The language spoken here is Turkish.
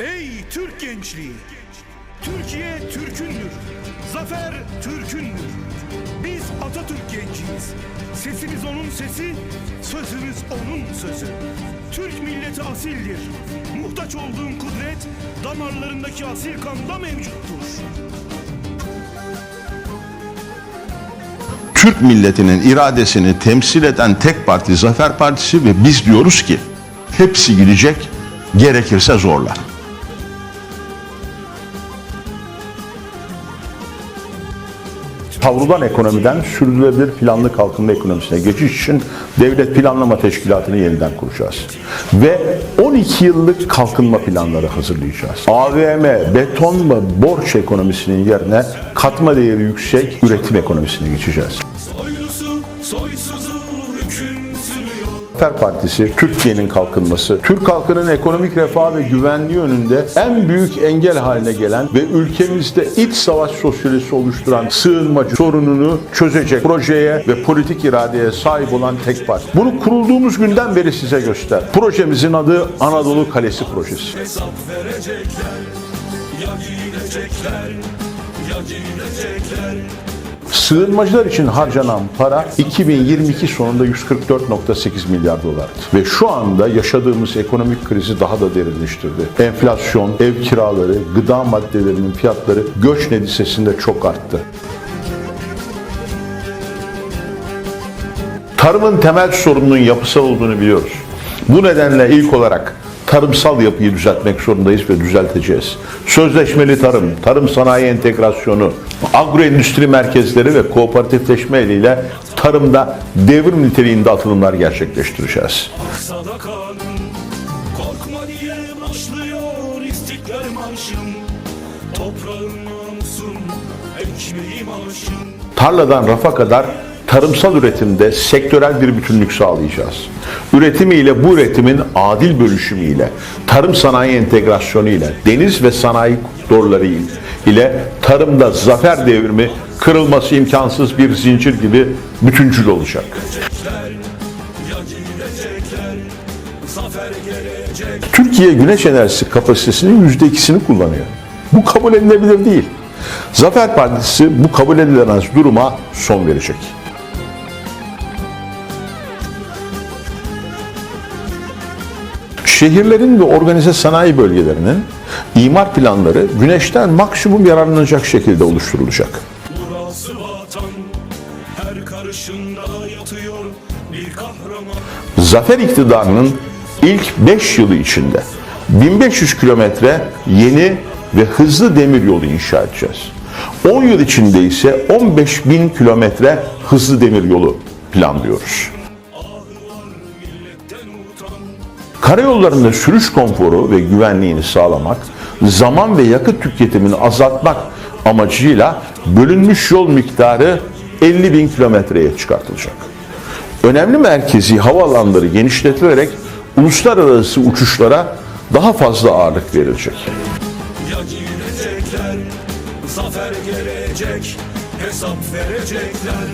Ey Türk gençliği! Türkiye Türk'ündür. Zafer Türk'ündür. Biz Atatürk genciyiz. Sesimiz onun sesi, sözümüz onun sözü. Türk milleti asildir. Muhtaç olduğun kudret damarlarındaki asil kanda mevcuttur. Türk milletinin iradesini temsil eden tek parti Zafer Partisi ve biz diyoruz ki hepsi gidecek gerekirse zorla. Kavrulan ekonomiden sürdürülebilir planlı kalkınma ekonomisine geçiş için devlet planlama teşkilatını yeniden kuracağız. Ve 12 yıllık kalkınma planları hazırlayacağız. AVM, beton ve borç ekonomisinin yerine katma değeri yüksek üretim ekonomisine geçeceğiz. Soylusu soysuzu. Zafer Partisi Türkiye'nin kalkınması, Türk halkının ekonomik refah ve güvenliği önünde en büyük engel haline gelen ve ülkemizde iç savaş sosyalisi oluşturan sığınmacı sorununu çözecek projeye ve politik iradeye sahip olan tek parti. Bunu kurulduğumuz günden beri size göster. Projemizin adı Anadolu Kalesi Projesi. Ya gidecekler, ya gidecekler. Sığınmacılar için harcanan para 2022 sonunda 144.8 milyar dolardı. Ve şu anda yaşadığımız ekonomik krizi daha da derinleştirdi. Enflasyon, ev kiraları, gıda maddelerinin fiyatları göç neticesinde çok arttı. Tarımın temel sorununun yapısal olduğunu biliyoruz. Bu nedenle ilk olarak tarımsal yapıyı düzeltmek zorundayız ve düzelteceğiz. Sözleşmeli tarım, tarım sanayi entegrasyonu, agroendüstri merkezleri ve kooperatifleşme eliyle tarımda devrim niteliğinde atılımlar gerçekleştireceğiz. Korkma diye başlıyor istiklal marşım. Tarladan rafa kadar tarımsal üretimde sektörel bir bütünlük sağlayacağız. Üretimiyle bu üretimin adil bölüşümüyle, tarım sanayi entegrasyonu ile, deniz ve sanayi koridorları ile tarımda zafer devrimi kırılması imkansız bir zincir gibi bütüncül olacak. Türkiye güneş enerjisi kapasitesinin %2'sini kullanıyor. Bu kabul edilebilir değil. Zafer Partisi bu kabul edilemez duruma son verecek. Şehirlerin ve organize sanayi bölgelerinin imar planları güneşten maksimum yararlanacak şekilde oluşturulacak. Burası vatan, her karışında yatıyor bir kahraman. Zafer iktidarının ilk 5 yılı içinde 1500 kilometre yeni ve hızlı demir yolu inşa edeceğiz. 10 yıl içinde ise 15 bin kilometre hızlı demir yolu planlıyoruz. Karayollarında sürüş konforu ve güvenliğini sağlamak, zaman ve yakıt tüketimini azaltmak amacıyla bölünmüş yol miktarı 50 bin kilometreye çıkartılacak. Önemli merkezi havaalanları genişletilerek uluslararası uçuşlara daha fazla ağırlık verilecek. zafer gelecek, hesap verecekler.